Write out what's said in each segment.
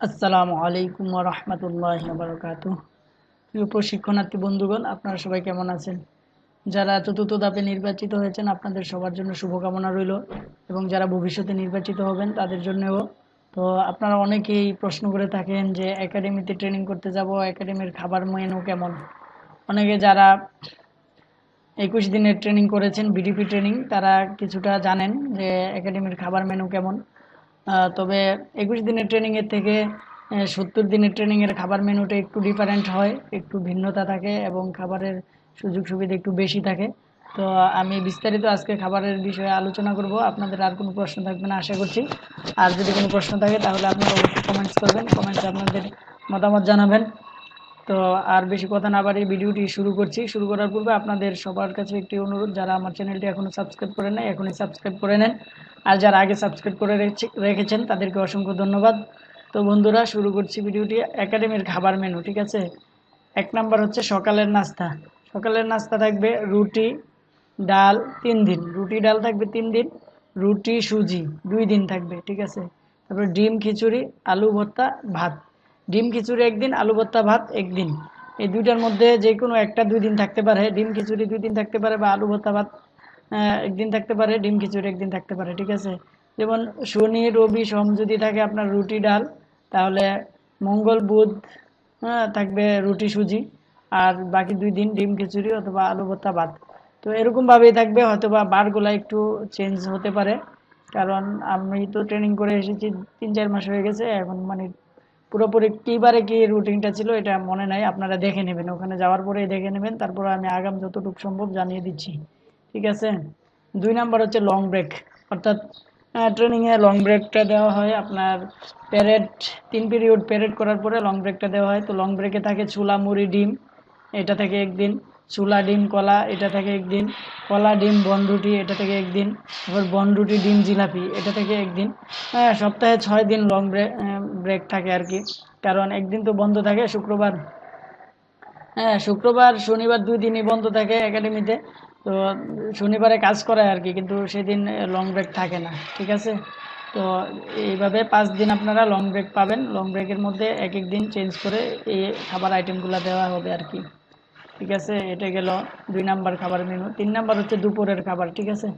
আসসালামু আলাইকুম রহমতুল্লাহ বারকাত প্রিয় প্রশিক্ষণার্থী বন্ধুগণ, আপনারা সবাই কেমন আছেন? যারা চতুর্থ ধাপে নির্বাচিত হয়েছেন, আপনাদের সবার জন্য শুভকামনা রইল এবং যারা ভবিষ্যতে নির্বাচিত হবেন, তাদের জন্যও। তো আপনারা অনেকেই প্রশ্ন করে থাকেন যে, একাডেমিতে ট্রেনিং করতে যাব, একাডেমির খাবার মেনু কেমন? অনেকে যারা একুশ দিনের ট্রেনিং করেছেন, বিডিপি ট্রেনিং, তারা কিছুটা জানেন যে, একাডেমির খাবার মেনু কেমন। তবে একুশ দিনের ট্রেনিংয়ের থেকে সত্তর দিনের ট্রেনিংয়ের খাবার মেনুটা একটু ডিফারেন্ট হয়, একটু ভিন্নতা থাকে এবং খাবারের সুযোগ সুবিধা একটু বেশি থাকে। তো আমি বিস্তারিত আজকে খাবারের বিষয়ে আলোচনা করব। আপনাদের আর কোনো প্রশ্ন থাকবে না, আশা করছি। আর যদি কোনো প্রশ্ন থাকে, তাহলে আপনারা অবশ্যই কমেন্টস করবেন, কমেন্টস আপনাদের মতামত জানাবেন। তো আর বেশি কথা না বাড়িয়ে ভিডিওটি শুরু করছি। শুরু করার পূর্বে আপনাদের সবার কাছে একটি অনুরোধ, যারা আমার চ্যানেলটি এখনও সাবস্ক্রাইব করে নেয় এখনই সাবস্ক্রাইব করে নেন। আর যারা আগে সাবস্ক্রাইব করে রেখেছে- রেখেছেন, তাদেরকে অসংখ্য ধন্যবাদ। তো বন্ধুরা, শুরু করছি ভিডিওটি একাডেমির খাবার মেনু, ঠিক আছে? এক নাম্বার হচ্ছে সকালের নাস্তা। সকালের নাস্তা থাকবে রুটি, ডাল, তিন দিন। রুটি, ডাল থাকবে তিন দিন, রুটি, সুজি, দুই দিন থাকবে, ঠিক আছে? তারপরে ডিম, খিচুড়ি, আলু, ভর্তা, ভাত। ডিম খিচুড়ি একদিন, আলু ভর্তা ভাত একদিন। এই দুইটার মধ্যে যে কোনো একটা দুই দিন থাকতে পারে। ডিম খিচুড়ি দুই দিন থাকতে পারে বা আলু ভর্তা ভাত একদিন থাকতে পারে, ডিম খিচুড়ি একদিন থাকতে পারে, ঠিক আছে? যেমন শনি, রবি, সোম যদি থাকে আপনার রুটি, ডাল, তাহলে মঙ্গল, বুধ হ্যাঁ থাকবে রুটি, সুজি। আর বাকি দুই দিন ডিম খিচুড়ি অথবা আলু ভর্তা ভাত। তো এরকমভাবেই থাকবে হয়তো বা বারগুলা একটু চেঞ্জ হতে পারে। কারণ আমি তো ট্রেনিং করে এসেছি, তিন চার মাস হয়ে গেছে, এখন মানে পুরোপুরি কীবারে কি রুটিনটা ছিল, এটা মনে নাই, আপনারা দেখে নেবেন। ওখানে যাওয়ার পরে দেখে নেবেন, তারপর আমি আগাম যতটুকু সম্ভব জানিয়ে দিচ্ছি। ঠিক আছে? দুই নাম্বার হচ্ছে লং ব্রেক অর্থাৎ ট্রেনিংয়ে লং ব্রেকটা দেওয়া হয় আপনার প্যারেড তিন পিরিয়ড প্যারেড করার পরে লং ব্রেকটা দেওয়া হয়। তো লং ব্রেকে থাকে চুলা মুড়ি, ডিম, এটা থেকে একদিন। চুলা, ডিম, কলা, এটা থেকে একদিন। কলা, ডিম বনরুটি এটা থেকে একদিন। তারপর বনরুটি ডিম, জিলাপি, এটা থেকে একদিন। হ্যাঁ সপ্তাহে ছয় দিন লং ব্রেক ব্রেক থাকে আর কি। কারণ একদিন তো বন্ধ থাকে শুক্রবার। হ্যাঁ শুক্রবার, শনিবার দুই দিনই বন্ধ থাকে একাডেমিতে তো শনিবারে কাজ করায় আর কি, কিন্তু সেদিন লং ব্রেক থাকে না, ঠিক আছে? তো এইভাবে পাঁচ দিন আপনারা লং ব্রেক পাবেন। লং ব্রেকের মধ্যে এক এক দিন চেঞ্জ করে এই খাবার আইটেমগুলো দেওয়া হবে আর কি। ঠিক আছে, এটা গেল দুই নাম্বার খাবার মেনু তিন নাম্বার হচ্ছে দুপুরের খাবার, ঠিক আছে?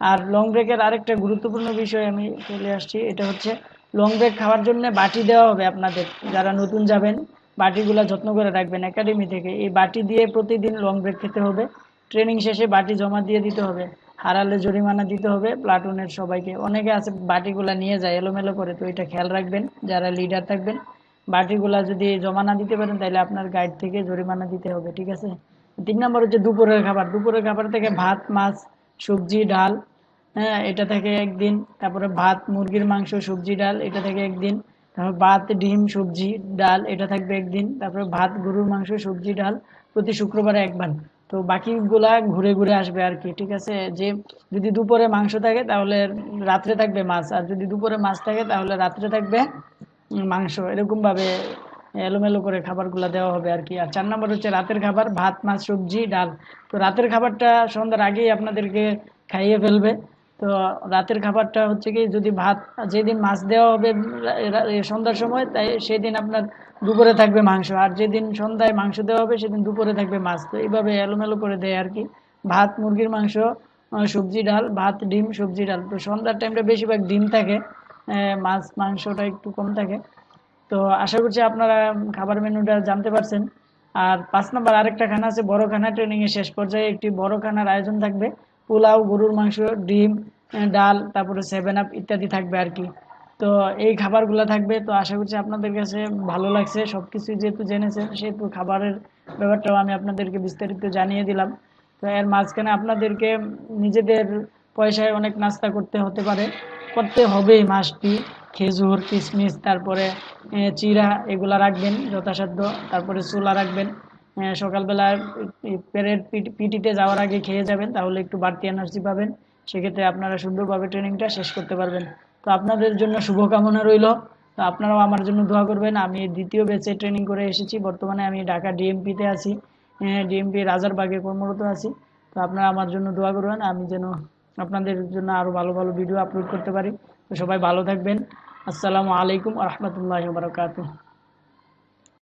আর লং ব্রেকের আরেকটা গুরুত্বপূর্ণ বিষয় আমি চলে আসছি, এটা হচ্ছে লং ব্রেক খাওয়ার জন্য বাটি দেওয়া হবে আপনাদের। যারা নতুন যাবেন, বাটিগুলো যত্ন করে রাখবেন একাডেমি থেকে। এই বাটি দিয়ে প্রতিদিন লং ব্রেক খেতে হবে। ট্রেনিং শেষে বাটি জমা দিয়ে দিতে হবে। হারালে জরিমানা দিতে হবে। প্লাটুনের সবাইকে। অনেকে আছে বাটিগুলো নিয়ে যায়, এলোমেলো করে। তো এটা খেয়াল রাখবেন। যারা লিডার থাকবেন বাটিগুলা যদি জমা না দিতে পারেন তাহলে আপনার গাইড থেকে জরিমানা দিতে হবে, ঠিক আছে? তিন নম্বর হচ্ছে দুপুরের খাবার। দুপুরের খাবার থেকে ভাত, মাছ, সবজি, ডাল হ্যাঁ এটা থেকে একদিন। তারপরে ভাত, মুরগির মাংস, সবজি, ডাল, এটা থেকে একদিন। তারপর ভাত, ডিম, সবজি, ডাল, এটা থাকবে একদিন। তারপরে ভাত, গরুর মাংস, সবজি, ডাল প্রতি শুক্রবারে একবার। তো বাকিগুলা ঘুরে ঘুরে আসবে আর কি, ঠিক আছে? যে যদি দুপুরে মাংস থাকে, তাহলে রাত্রে থাকবে মাছ। আর যদি দুপুরে মাছ থাকে, তাহলে রাত্রে থাকবে মাংস এরকম ভাবে এলোমেলো করে খাবারগুলো দেওয়া হবে আর কি। আর চার নম্বর হচ্ছে রাতের খাবার, ভাত, মাছ, সবজি, ডাল। তো রাতের খাবারটা সন্ধ্যার আগেই আপনাদেরকে খাইয়ে ফেলবে। তো রাতের খাবারটা হচ্ছে কি, যদি ভাত, যেদিন মাছ দেওয়া হবে সন্ধ্যার সময়, তাই সেদিন আপনার দুপুরে থাকবে মাংস। আর যেদিন সন্ধ্যায় মাংস দেওয়া হবে, সেদিন দুপুরে থাকবে মাছ। তো এইভাবে এলোমেলো করে দেয় আর কি। ভাত, মুরগির মাংস সবজি, ডাল, ভাত, ডিম, সবজি, ডাল। তো সন্ধ্যার টাইমটা বেশিরভাগ ডিম থাকে। মাছ, মাংসটা একটু কম থাকে। তো আশা করছি আপনারা খাবার মেনুটা জানতে পারছেন। আর পাঁচ নম্বর আরেকটা খানা আছে, বড় খানা। ট্রেনিং এর শেষ পর্যায়ে একটি বড় খানার আয়োজন থাকবে। পোলাও, গরুর মাংস, ডিম ডাল, তারপরে সেভেন আপ ইত্যাদি থাকবে আর কি। তো এই খাবারগুলো থাকবে। তো আশা করছি আপনাদের কাছে ভালো লাগছে। সব কিছু যেহেতু জেনেছেন, সেহেতু খাবারের ব্যাপারটাও আমি আপনাদেরকে বিস্তারিত জানিয়ে দিলাম। তো এর মাঝখানে আপনাদেরকে নিজেদের পয়সায় অনেক নাস্তা করতে হতে পারে। করতে হবেই মাসটি খেজুর, কিশমিশ, তারপরে চিরা এগুলা রাখবেন যথাসাধ্য, তারপরে চুলা রাখবেন। সকালবেলা প্যারেড পিটিতে যাওয়ার আগে খেয়ে যাবেন, তাহলে একটু বাড়তি এনার্জি পাবেন। সেক্ষেত্রে আপনারা সুন্দরভাবে ট্রেনিংটা শেষ করতে পারবেন। তো আপনাদের জন্য শুভকামনা রইল। তো আপনারাও আমার জন্য দোয়া করবেন। আমি দ্বিতীয় বেচে ট্রেনিং করে এসেছি। বর্তমানে আমি ঢাকা ডিএমপিতে আছি। ডিএমপি রাজারবাগে কর্মরত আছি। তো আপনারা আমার জন্য দোয়া করবেন। আমি যেন আপনাদের জন্য আরও ভালো ভালো ভিডিও আপলোড করতে পারি। তো সবাই ভালো থাকবেন। আসসালামু আলাইকুম রহমতুল্লাহ বারকাতুহ।